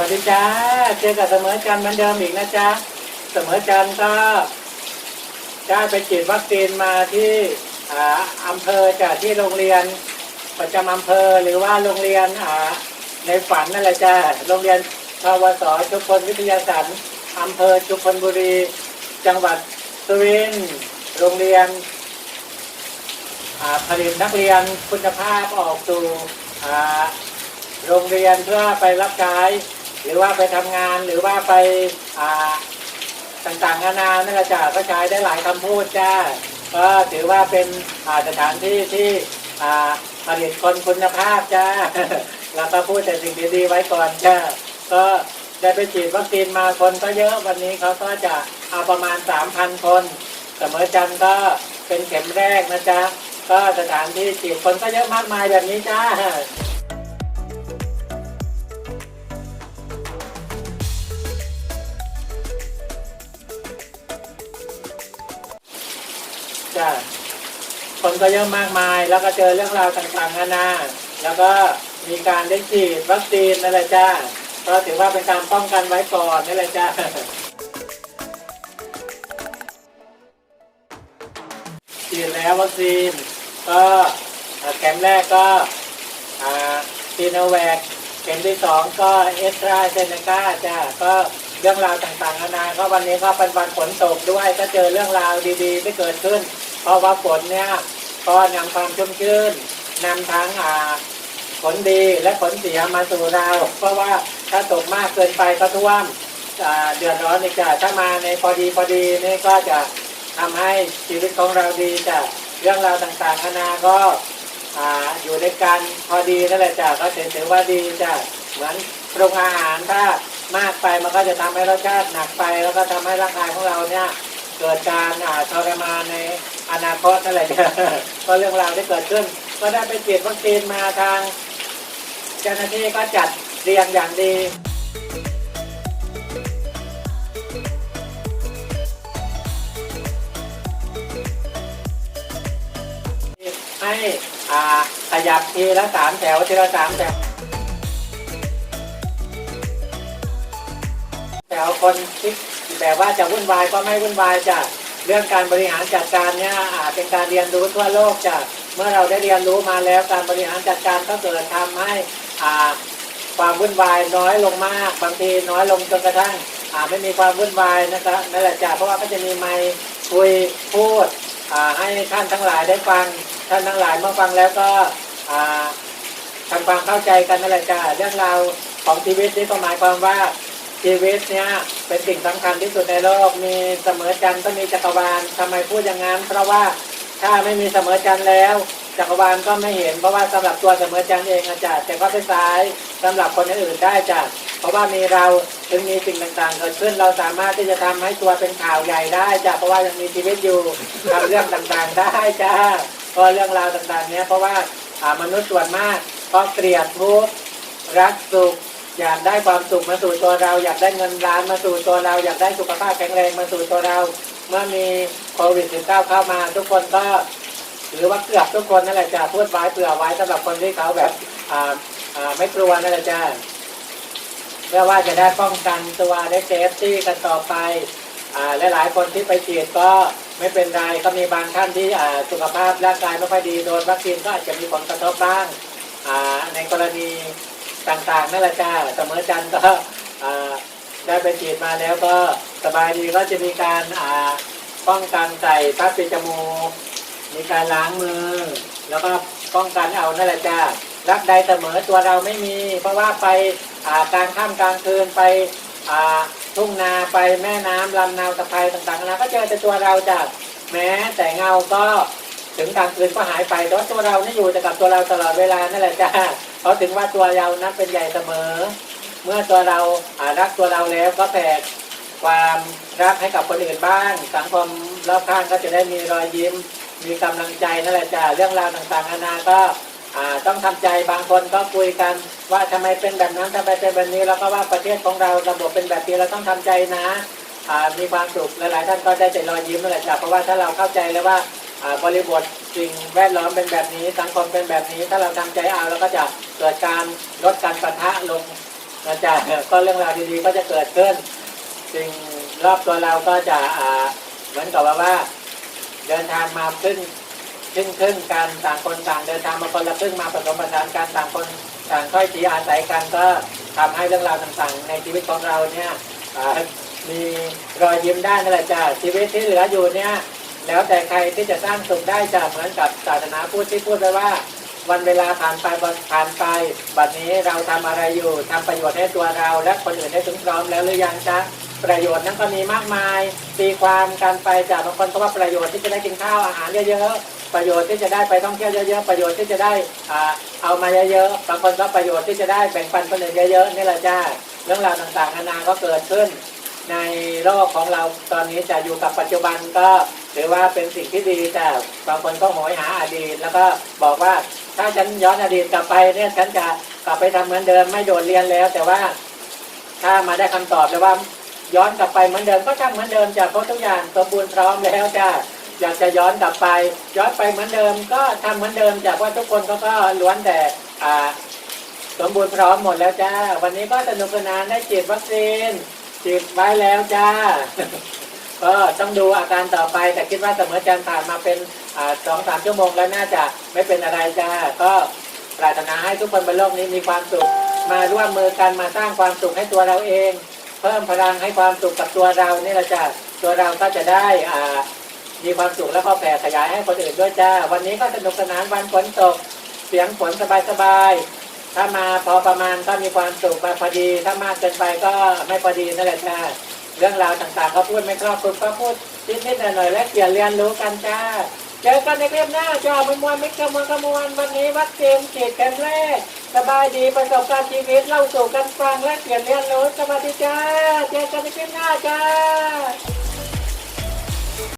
วัสดีจ้า เจอกับเสมอจันเหมือนเดิมอีกนะจ๊ะ เสมอจันก็ได้ไปฉีดวัคซีนมาที่อ่าอำเภอจากที่โรงเรียน ประจำอำเภอหรือว่าโรงเรียนอ่าในฝันนั่นแหละจ้าโรงเรียนทวสชุมพลวิทยาสันอำเภอชุมพลบุรี จังหวัดสุรินทร์โรงเรียนผลิตนักเรียนคุณภาพออกสู่โรงเรียนเพื่อไปรับใช้ หรือว่าไปทำงานหรือว่าไปอ่าต่างๆนานานั่นแหละจ้ะก็ใช้ได้หลายคำพูดจ้าก็ถือว่าเป็นสถานที่ที่อ่าผลิตคนคุณภาพจ้าแล้วก็พูดแต่สิ่งดีๆไว้ก่อนจ้าก็ได้ไปฉีดวัคซีนมาคนก็เยอะวันนี้เขาก็จะเอาประมาณ 3,000 คน เสมอจันก็เป็นเข็มแรกนะจ๊ะ ก็สถานที่ฉีดคนก็เยอะมากมายแบบนี้จ้า จ้าคนก็เยอะมากมาย แล้วก็เจอเรื่องราวต่างๆนานา แล้วก็มีการได้ฉีดวัคซีนนั่นแหละจ้าก็ถือว่าเป็นการป้องกันไว้ก่อนนั่นแหละจ้าฉีดแล้ววัคซีน ก็อ่าเข็มแรกก็ซีโนแวคเข็มที่สองก็เอสตราเซเนกาจ้าก็เรื่องราวต่างๆนานาก็วันนี้ก็เป็นวันฝนตกด้วยก็เจอเรื่องราวดีๆที่เกิดขึ้น เพราะว่าฝนเนี่ยก็นำความชุ่มชื่นนำทั้งอ่าผลดีและผลเสียมาสู่เรา เพราะว่าถ้าตกมากเกินไปก็ท่วมอ่าเดือดร้อนอีกจ้ะถ้ามาในพอดีพอดีนี่ก็จะทำให้ชีวิตของเราดีจ้ะเรื่องราวต่างๆนานาก็อ่าอยู่ในการพอดีนั่นแหละจ้ะก็ถือว่าดีจ้ะเหมือนปรุงอาหารถ้ามากไปมันก็จะทำให้รสชาติหนักไป แล้วก็ทำให้ร่างกายของเราเนี่ยเกิดการอ่าทรมานใน อนาคตนั่นแหละจ้ะก็เรื่องราวที่เกิดขึ้น ก็ได้ไปฉีดวัคซีนมาทางเจ้าหน้าที่ก็จัดเรียงอย่างดีให้อ่าขยับทีละสามแถวทีละสามแถวแถวคนที่แบบว่าจะวุ่นวายก็ไม่วุ่นวายจ้ะ เรื่องการบริหารจัดการเนี่ยอ่าเป็นการเรียนรู้ทั่วโลกจ้ะเมื่อเราได้เรียนรู้มาแล้วการบริหารจัดการก็เกิดทำให้ความวุ่นวายน้อยลงมาก บางทีน้อยลงจนกระทั่งอ่าไม่มีความวุ่นวายนะครับนั่นแหละจ้ะเพราะว่าก็จะมีไมค์คุยพูดให้ท่านทั้งหลายได้ฟังท่านทั้งหลายเมื่อฟังแล้วก็ทำความเข้าใจกันนั่นแหละจ้าเรื่องราวของชีวิตนี่ก็หมายความว่า ชีวิตเนี้ยเป็นสิ่งสำคัญที่สุดในโลกมีเสมอจันทร์ก็มีจักรวาลทำไมพูดอย่างนั้นเพราะว่าถ้าไม่มีเสมอจันทร์แล้ว จักรวาลก็ไม่เห็น เพราะว่าสำหรับตัวเสมอจันทร์เองอาจารย์แต่ก็ไปซ้ายสำหรับคนอื่นๆได้จ้ะเพราะว่ามีเราถึงมีสิ่งต่างๆเกิดขึ้นเราสามารถที่จะทำให้ตัวเป็นข่าวใหญ่ได้จ้ะเพราะว่ายังมีชีวิตอยู่ทำเรื่องต่างๆ ได้จ้าเพราะเรื่องราวต่างๆเนี้ยเพราะว่าอ่ามนุษย์ส่วนมากก็เกลียดทุกข์รักสุข อยากได้ความสุขมาสู่ตัวเรา อยากได้เงินล้านมาสู่ตัวเรา อยากได้สุขภาพแข็งแรงมาสู่ตัวเรา เมื่อมีโควิด -19 เข้ามา ทุกคนก็หรือว่าเกือบทุกคนนั่นแหละจ้ะพูดไว้เผื่อไว้สำหรับคนที่เขาแบบอ่าอ่าไม่กลัวนั่นแหละจ้ะเพื่อว่าจะได้ป้องกันตัวได้เซฟตี้กันต่อไปอ่าและหลายคนที่ไปฉีดก็ไม่เป็นไรก็มีบางท่านที่อ่าสุขภาพร่างกายไม่ค่อยดีโดนวัคซีนก็อาจจะมีผลกระทบบ้างอ่าในกรณี ต่างๆนั่นแหละจ้าเสมอจันก็ได้ไปฉีดมาแล้วก็สบายดีก็จะมีการอ่าป้องกันใส่ผ้าปิดจมูกมีการล้างมือ แล้วก็ป้องกันเอานั่นแหละจ้ารักใดเสมอตัวเราไม่มี เพราะว่าไปอ่ากลางค่ำกลางคืนไปอ่าทุ่งนาไปแม่น้ำลำนาวตะไคร้ต่างๆนะก็เจอแต่ตัวเราจ้ะแม้แต่เงาก็ ถึงกางคืนก็หายไปแต่ว่าตัวเรานี่อยู่แต่กับตัวเราตลอดเวลานั่นแหละจ้าเพราะถึงว่าตัวเรานั้นเป็นใหญ่เสมอ เมื่อตัวเราอ่ารักตัวเราแล้วก็แผ่ความรักให้กับคนอื่นบ้างสังคมรอบข้างก็จะได้มีรอยยิ้ม มีกำลังใจนั่นแหละจ้ะเรื่องราวต่างๆนานาก็ต้องทำใจบางคนก็คุยกัน ว่าทำไมเป็นแบบนั้นทำไมเป็นแบบนี้แล้วก็ว่าประเทศของเราระบบเป็นแบบนี้เราต้องทำใจนะมีความสุขหลายๆท่านก็ได้แต่รอยยิ้มนั่นแหละจ้ะเพราะว่าถ้าเราเข้าใจแล้วว่า บริบทสิ่งแวดล้อมเป็นแบบนี้สังคมเป็นแบบนี้ ถ้าเราทำใจเอาแล้วก็จะเกิดการลดการปะทะลงนะจ๊ะก็เรื่องราวดีๆก็จะเกิดขึ้น สิ่งรอบตัวเราก็จะเหมือนกับว่าว่า เดินทางมาขึ้นขึ้นขึ้นกันต่างคนต่างเดินทางมาคนละครึ่งมาผสมผสานกันต่างคนต่างค่อยทีอาศัยกันก็ทำให้เรื่องราวต่างๆ ในชีวิตของเราเนี่ยมีรอยยิ้มได้นั่นแหละจ้ะชีวิตที่เหลืออยู่เนี่ย แล้วแต่ใครที่จะสร้างสุขได้จะเหมือนกับศาสนาพูดที่พูดไว้ว่า วันเวลาผ่านไปผ่านไปบัดนี้เราทำอะไรอยู่ทำประโยชน์ให้ตัวเรา และคนอื่นได้ถึงพร้อมแล้วหรือยังจ๊ะประโยชน์นั้นก็มีมากมายตีความกันไปจากบางคนก็ว่าประโยชน์ที่จะได้กินข้าวอาหารเยอะๆประโยชน์ที่จะได้ไปท่องเที่ยวเยอะๆประโยชน์ที่จะได้อ่าเอามาเยอะๆบางคนก็ประโยชน์ที่จะได้แบ่งปันคนอื่นเยอะๆนี่แหละจ้าเรื่องราวต่างๆนานาก็เกิดขึ้น ในโลกของเราตอนนี้จะอยู่กับปัจจุบันก็ ถือว่าเป็นสิ่งที่ดีแต่บางคนก็โหยหาอดีต แล้วก็บอกว่าถ้าฉันย้อนอดีตกลับไปเนี่ยฉันจะกลับไปทำเหมือนเดิมไม่โดดเรียนแล้ว แต่ว่าถ้ามาได้คำตอบแล้วว่าย้อนกลับไปเหมือนเดิมก็ทำเหมือนเดิมจ้ะเพราะทุกอย่างสมบูรณ์พร้อมแล้วจ้ะอยากจะย้อนกลับไป ย้อนไปเหมือนเดิม ก็ทำเหมือนเดิมจ้ะเพราทุกคนเขาก็ล้วนแต่อ่าสมบูรณ์พร้อมหมดแล้วจ้า วันนี้ก็สนุกสนานได้ฉีดวัคซีนฉีดไว้แล้วจ้า ก็ต้องดูอาการต่อไป แต่คิดว่าเสมอจันทร์ผ่านมาเป็นสองสามชั่วโมงแล้วน่าจะไม่เป็นอะไรจ้าก็ปรารถนาให้ทุกคนบนโลกนี้มีความสุข มาร่วมมือกันมาสร้างความสุขให้ตัวเราเอง เพิ่มพลังให้ความสุขกับตัวเรานี่แหละจ้าตัวเราก็จะได้อ่ามีความสุขแล้วก็แผ่ขยายให้คนอื่นด้วยจ้า วันนี้ก็สนุกสนานวันฝนตก เสียงฝนสบายๆถ้ามาพอประมาณก็มีความสุขมาพอดี ถ้ามากเกินไปก็ไม่พอดีนั่นแหละจ้า เรื่องราวต่างๆเขาพูดไม่ครอบคลุมก็พูดนิดๆหน่อยๆและเกี่ยวเรียนรู้กันจ้าเจอกันในคลิปหน้าจ้ามันมวลมิกมวลกมวลวันนี้วัดเกมส์ฉีดเข็มแรกสบายดีประสบการณ์ชีวิตเล่าสู่กันฟังและเกี่ยวเรียนรู้สวัสดีจ้าเจอกันในคลิปหน้าจ้า